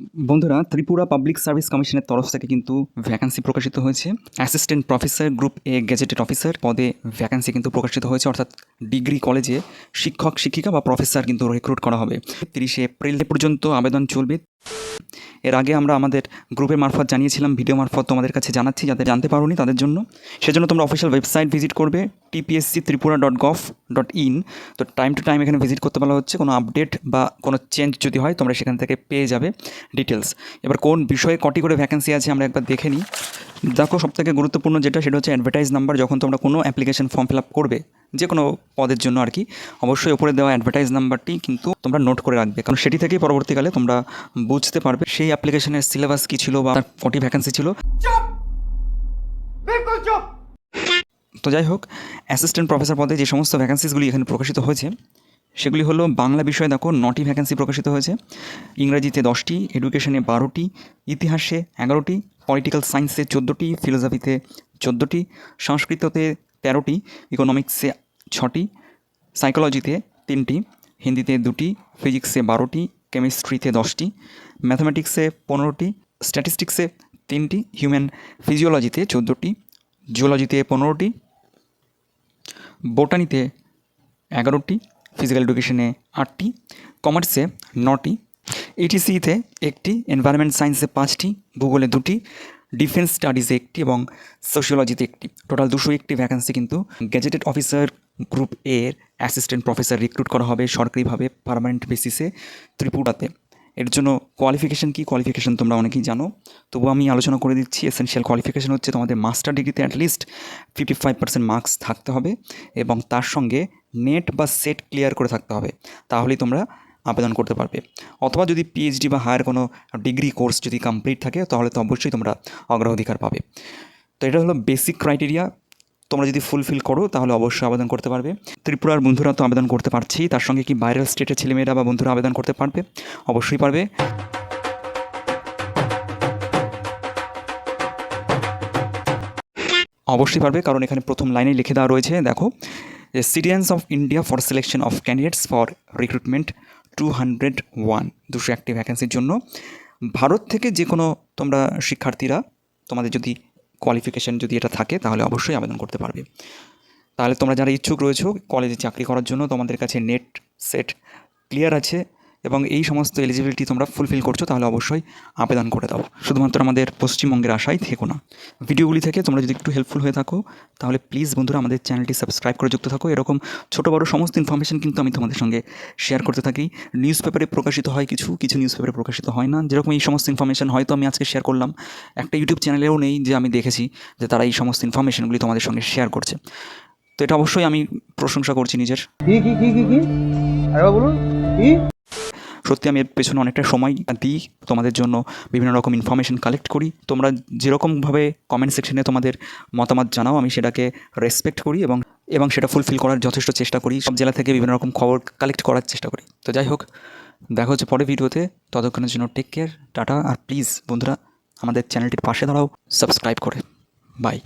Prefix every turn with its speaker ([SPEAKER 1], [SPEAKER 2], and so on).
[SPEAKER 1] বন্ধুরা, Tripura public service কমিশনের তরফ থেকে কিন্তু ভ্যাকান্সি প্রকাশিত হয়েছে। Assistant professor group A gazetted officer পদে ভ্যাকান্সি কিন্তু প্রকাশিত হয়েছে, অর্থাৎ ডিগ্রি কলেজে শিক্ষক, শিক্ষিকা বা প্রফেসর কিন্তু রিক্রুট করা হবে। তিরিশে এপ্রিল পর্যন্ত আবেদন চলবে। এর আগে আমরা আমাদের গ্রুপের মারফত জানিয়েছিলাম, ভিডিও মারফত তোমাদের কাছে জানাচ্ছি, যাদের জানতে পারোনি তাদের জন্য। সেজন্য তোমরা অফিসিয়াল ওয়েবসাইট ভিজিট করবে। TPSC Tripura dot gov dot in তো টাইম টু টাইম এখানে ভিজিট করতে বলা হচ্ছে কোনো আপডেট বা কোনো চেঞ্জ যদি হয়, তোমরা সেখান থেকে পেয়ে যাবে ডিটেলস এবার কোন বিষয়ে কটি করে ভ্যাকেন্সি আছে আমরা একবার দেখে নিই। দেখো, সবথেকে গুরুত্বপূর্ণ যেটা, সেটা হচ্ছে অ্যাডভার্টাইজ নাম্বার যখন তোমরা কোনো অ্যাপ্লিকেশন ফর্ম ফিল আপ করবে যে কোনো পদের জন্য আর কি, অবশ্যই ওপরে দেওয়া অ্যাডভার্টাইজ নাম্বারটি কিন্তু তোমরা নোট করে রাখবে। কারণ সেটি থেকেই পরবর্তীকালে তোমরা বুঝতে পারবে সেই অ্যাপ্লিকেশনের সিলেবাস কী ছিল বা কটি ভ্যাকেন্সি ছিল। তো যাই হোক অ্যাসিস্ট্যান্ট প্রফেসর পদে যে সমস্ত ভ্যাকেন্সিসগুলি এখানে প্রকাশিত হয়েছে, সেগুলি হলো বাংলা বিষয়ে দেখো নটি ভ্যাকেন্সি প্রকাশিত হয়েছে। ইংরাজিতে দশটি এডুকেশনে বারোটি, ইতিহাসে এগারোটি পলিটিক্যাল সায়েন্সে চোদ্দোটি ফিলোসফিতে চোদ্দোটি, সংস্কৃততে তেরোটি ইকোনমিক্সে ছটি সাইকোলজিতে তিনটি, হিন্দিতে দুটি ফিজিক্সে বারোটি কেমিস্ট্রিতে দশটি ম্যাথামেটিক্সে পনেরোটি স্ট্যাটিস্টিক্সে তিনটি হিউম্যান ফিজিওলজিতে চোদ্দোটি জিওলজিতে পনেরোটি বোটানিতে এগারোটি ফিজিক্যাল এডুকেশনে আটটি কমার্সে নটি ইটিসিতে একটি এনভায়রনমেন্ট সায়েন্সে পাঁচটি, ভূগোলে দুটি ডিফেন্স স্টাডিজে একটি এবং সোশিওলজিতে একটি। টোটাল দুশো একটি ভ্যাকেন্সি কিন্তু গেজেটেড অফিসার গ্রুপ এর অ্যাসিস্ট্যান্ট প্রফেসর রিক্রুট করা হবে সরকারিভাবে পারমানেন্ট বেসিসে ত্রিপুরাতে। এর জন্য কোয়ালিফিকেশন কি? কোয়ালিফিকেশন তোমরা অনেকেই জানো। তবুও আমি আলোচনা করে দিচ্ছি এসেনশিয়াল কোয়ালিফিকেশান হচ্ছে তোমাদের মাস্টার ডিগ্রিতে at least fifty five percent marks থাকতে হবে এবং তার সঙ্গে নেট বা সেট ক্লিয়ার করে থাকতে হবে, তাহলেই তোমরা আবেদন করতে পারবে। অথবা যদি পিএইচডি বা হায়ার কোনো ডিগ্রি কোর্স যদি কমপ্লিট থাকে, তাহলে তো অবশ্যই তোমরা অগ্রাধিকার পাবে। তো এটা হলো বেসিক ক্রাইটেরিয়া তোমরা যদি ফুলফিল করো, তাহলে অবশ্যই আবেদন করতে পারবে। ত্রিপুরার বন্ধুরা তো আবেদন করতে পারছি, তার সঙ্গে কি বাইরের স্টেটের ছেলেমেয়েরা বা বন্ধুরা আবেদন করতে পারবে? অবশ্যই পারবে। অবশ্যই পারবে, কারণ এখানে প্রথম লাইনে লিখে দেওয়া রয়েছে, দেখো যে citizens of India for selection of candidates for recruitment two hundred one দুশো একটি ভ্যাকেন্সির জন্য। ভারত থেকে যে কোনো তোমরা শিক্ষার্থীরা, তোমাদের যদি কোয়ালিফিকেশান যদি এটা থাকে, তাহলে অবশ্যই আবেদন করতে পারবে। তাহলে তোমরা যারা ইচ্ছুক রয়েছো কলেজে চাকরি করার জন্য তোমাদের কাছে নেট সেট ক্লিয়ার আছে। এবং এই সমস্ত এলিজিবিলিটি তোমরা ফুলফিল করছ, তাহলে অবশ্যই আবেদন করে দাও। শুধুমাত্র আমাদের পশ্চিমবঙ্গের আশায় থেকো না। ভিডিওগুলি থেকে তোমরা যদি একটু হেল্পফুল হয়ে থাকো, তাহলে প্লিজ বন্ধুরা আমাদের চ্যানেলটি সাবস্ক্রাইব করে যুক্ত থাকো। এরকম ছোটো বড়ো সমস্ত ইনফরমেশন কিন্তু আমি তোমাদের সঙ্গে শেয়ার করতে থাকি। নিউজ পেপারে প্রকাশিত হয় কিছু কিছু নিউজ পেপারে প্রকাশিত হয় না। যেরকম এই সমস্ত ইনফরমেশন হয়তো আমি আজকে শেয়ার করলাম। একটা ইউটিউব চ্যানেলেও নেই যে আমি দেখেছি যে তারা এই সমস্ত ইনফরমেশনগুলি তোমাদের সঙ্গে শেয়ার করছে। তো এটা অবশ্যই আমি প্রশংসা করছি নিজের।
[SPEAKER 2] কি কি কি কি কি? বলুন, কি?
[SPEAKER 1] সত্যি আমি এর পেছনে অনেকটা সময় দিই তোমাদের জন্য বিভিন্ন রকম ইনফরমেশন কালেক্ট করি। তোমরা যেরকমভাবে কমেন্ট সেকশনে তোমাদের মতামত জানাও, আমি সেটাকে রেসপেক্ট করি এবং এবং সেটা ফুলফিল করার যথেষ্ট চেষ্টা করি। সব জেলা থেকে বিভিন্ন রকম খবর কালেক্ট করার চেষ্টা করি। তো যাই হোক, দেখা হচ্ছে পরের ভিডিওতে। ততক্ষণের জন্য টেক কেয়ার টাটা। আর প্লিজ বন্ধুরা, আমাদের চ্যানেলটির পাশে দাঁড়াও সাবস্ক্রাইব করে। বাই